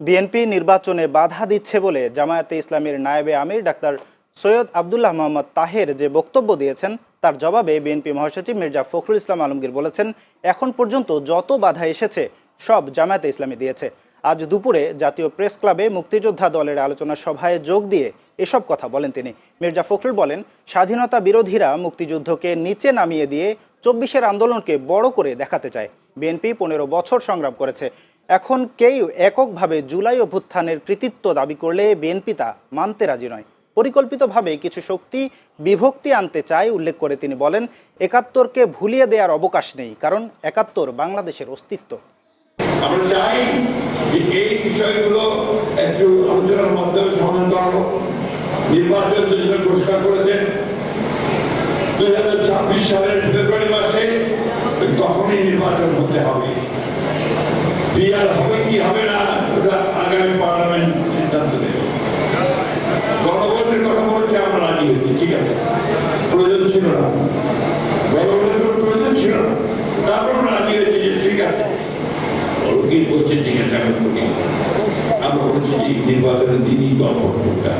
BNP নির্বাচনে বাধা দিচ্ছে বলে জামায়াতে ইসলামীর নায়েবে আমির ডাক্তার সৈয়দ আবদুল্লাহ মোহাম্মদ তাহের যে বক্তব্য দিয়েছেন, তার জবাবে বিএনপি মহাসচিব মির্জা ফখরুল ইসলাম আলমগীর বলেছেন, এখন পর্যন্ত যত বাধা এসেছে, সব জামায়াতে ইসলামী দিয়েছে। আজ দুপুরে জাতীয় প্রেস ক্লাবে মুক্তিযোদ্ধা দলের আলোচনা সভায় যোগ দিয়ে এসব কথা বলেন তিনি। মির্জা ফখরুল বলেন, স্বাধীনতা বিরোধীরা মুক্তিযুদ্ধকে নিচে নামিয়ে দিয়ে চব্বিশের আন্দোলনকে বড় করে দেখাতে চায়। বিএনপি পনেরো বছর সংগ্রাম করেছে। এখন কেউ এককভাবে জুলাই অভ্যুত্থানের কৃতিত্ব দাবি করলে বিএনপি তা মানতে রাজি নয়। পরিকল্পিতভাবে কিছু শক্তি বিভক্তি আনতে চায় উল্লেখ করে তিনি বলেন, একাত্তরকে ভুলিয়ে দেওয়ার অবকাশ নেই, কারণ একাত্তর বাংলাদেশের অস্তিত্ব। নির্বাচন যেটা ঘোষণা করেছেন হাজার ছাব্বিশ সালের ফেব্রুয়ারি মাসে তখনই নির্বাচন হতে হবে। বিয়ার হবে কি হবে না আগামী পার্লামেন্ট সিদ্ধান্ত দেবে গণভোটের কথা বলছে, আমরা রাজি হয়েছি, ঠিক আছে। প্রয়োজন ছিল না। গণভোটের কোনো প্রয়োজন ছিল না। তারপর রাজি হয়েছি যে ঠিক আছে। অলৌকিক বলছে ঠিক আছে আমি করি আমরা বলছি নির্বাচনের দিনই গণভোট করতে